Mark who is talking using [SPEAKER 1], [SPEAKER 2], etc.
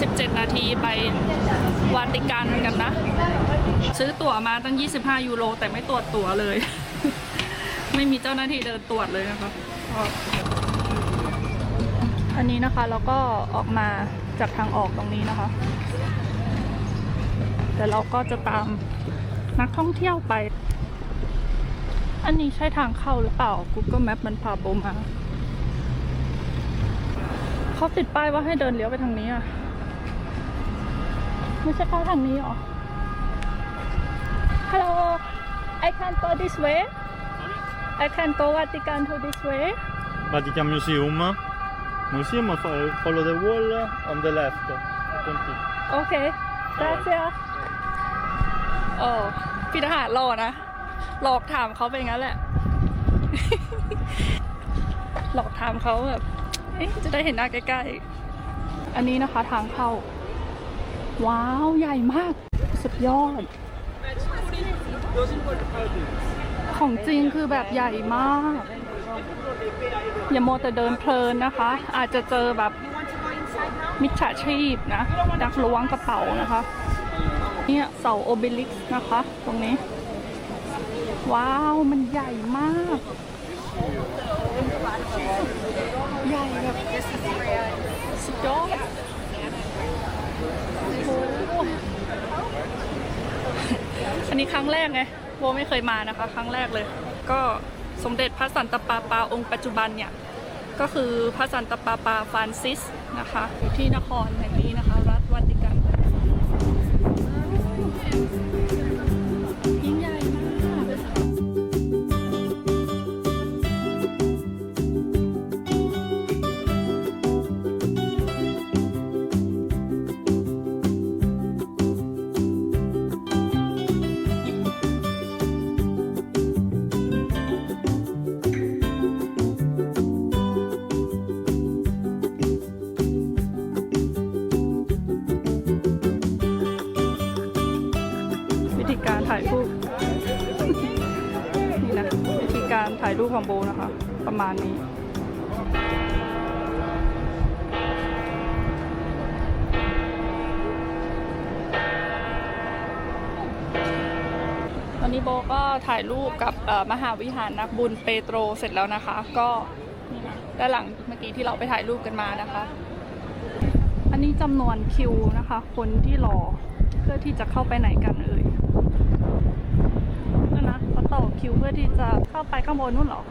[SPEAKER 1] 17 นาทีไปวาติกันกันนะ ซื้อตั๋วมาตั้ง 25 ยูโร แต่ไม่ตรวจตั๋วเลย ไม่มีเจ้าหน้าที่เดินตรวจเลยนะคะอันนี้นะคะเราก็ออกมาจากทางออกตรงนี้นะคะ แต่เราก็จะตามนักท่องเที่ยวไป อันนี้ใช่ทางเข้าหรือเปล่า Google Map มันพาโบมาเขาติดป้ายว่าให้เดินเลี้ยวไปทางนี้อะ ไม่ใช่เข้าทางนี้หรอ Hello I can go this way I can go Vatican to this way
[SPEAKER 2] Vatican Museum. Museum fo- follow the wall on the left. Continue.
[SPEAKER 1] โอเคได้เสียโอ้พี่ทหารรอนะ หลอกถามเขาไปงั้นแหละ หลอกถามเขาแบบเอ๊ะจะได้เห็นหน้าใกล้ๆ อันนี้นะคะทางเข้า ว้าว ใหญ่มาก สุดยอด ของจริงคือแบบใหญ่มาก อย่าโมแต่เดินเพลินนะคะ อาจจะเจอแบบมิจฉาชีพนะ ดักล้วงกระเป๋านะคะ เนี่ยเสาโอเบลิกนะคะ ตรงนี้ ว้าว มันใหญ่มาก ใหญ่แบบสุดยอดโอ้โหอั นนี้ครั้งแรกไงโบไม่เคยมานะคะ ครั้งแรกเลย ก็สมเด็จพระสันตะปาปาองค์ปัจจุบันเนี่ย ก็คือพระสันตะปาปาฟรานซิสนะคะ อยู่ที่นครแห่งนี้นะคะ ถ่ายรูปของโบนะคะ ประมาณนี้ ตอนนี้โบก็ถ่ายรูปกับมหาวิหารนักบุญเปโตรเสร็จแล้วนะคะ ก็นี่นะด้านหลังเมื่อกี้ที่เราไปถ่ายรูปกันมานะคะ อันนี้จำนวนคิวนะคะ คนที่รอเพื่อที่จะเข้าไปไหนกันเอ่ยนั่นนะเขาต่อ คิวเพื่อที่จะเข้าไปข้างบนนู่นหรอ